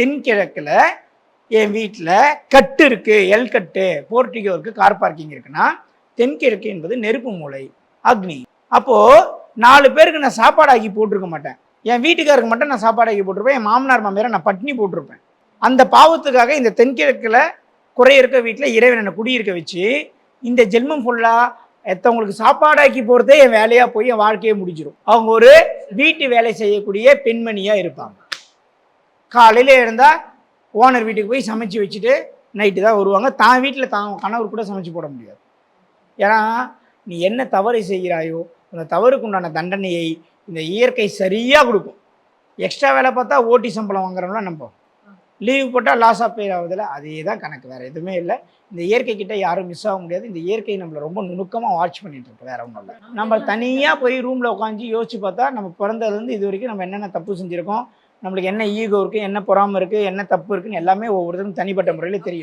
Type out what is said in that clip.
தென்கிழக்கில் என் வீட்டில் கட்டு இருக்குது எல் கட்டு போர்ட்டிகோ இருக்குது கார் பார்க்கிங் இருக்குன்னா தென்கிழக்கு என்பது நெருப்பு மூலை அக்னி. அப்போது நாலு பேருக்கு நான் சாப்பாடு ஆக்கி போட்டிருக்க மாட்டேன். என் வீட்டுக்காருக்கு மட்டும் நான் சாப்பாடு ஆக்கி போட்டிருப்பேன் என் மாமனார் மாமியாரை நான் பட்னி போட்டிருப்பேன். அந்த பாவத்துக்காக இந்த தென்கிழக்கில் குறை இருக்க வீட்டில் இறைவனை குடியிருக்க வச்சு இந்த ஜென்மம் ஃபுல்லாக எத்தவங்களுக்கு சாப்பாடாக்கி போகிறதே என் வேலையாக போய் என் வாழ்க்கையே முடிஞ்சிடும் அவங்க ஒரு வீட்டு வேலை செய்யக்கூடிய பெண்மணியாக இருப்பாங்க. காலையில் எழுந்தால் ஓனர் வீட்டுக்கு போய் சமைச்சு வச்சுட்டு நைட்டு தான் வருவாங்க. தான் வீட்டில் தான் கணவர் கூட சமைச்சு போட முடியாது. ஏன்னா நீ என்ன தவறு செய்கிறாயோ அந்த தவறுக்கு உண்டான தண்டனையை இந்த இயற்கை சரியாக கொடுக்கும். எக்ஸ்ட்ரா வேலை பார்த்தா ஓட்டி சம்பளம் வாங்குறோம்ல நம்ம லீவ் போட்டால் லாஸ் ஆஃப் பேர் ஆகுதுல அதே தான் கணக்கு. வேறு எதுவுமே இல்லை. இந்த இயற்கை கிட்டே யாரும் மிஸ் ஆக முடியாது. இந்த இயற்கை நம்மளை ரொம்ப நுணுக்கமாக வாட்ச் பண்ணிட்டு இருக்கு. வேற ஒன்றும் இல்லை. நம்ம தனியாக போய் ரூமில் உட்காந்து யோசிச்சு பார்த்தா நம்ம பிறந்ததுலேருந்து இது வரைக்கும் நம்ம என்னென்ன தப்பு செஞ்சுருக்கோம் நம்மளுக்கு என்ன ஈகோ இருக்குது என்ன பொறாமல் இருக்குது என்ன தப்பு இருக்குன்னு எல்லாமே ஒவ்வொருத்தருக்கும் தனிப்பட்ட முறையில் தெரியும்.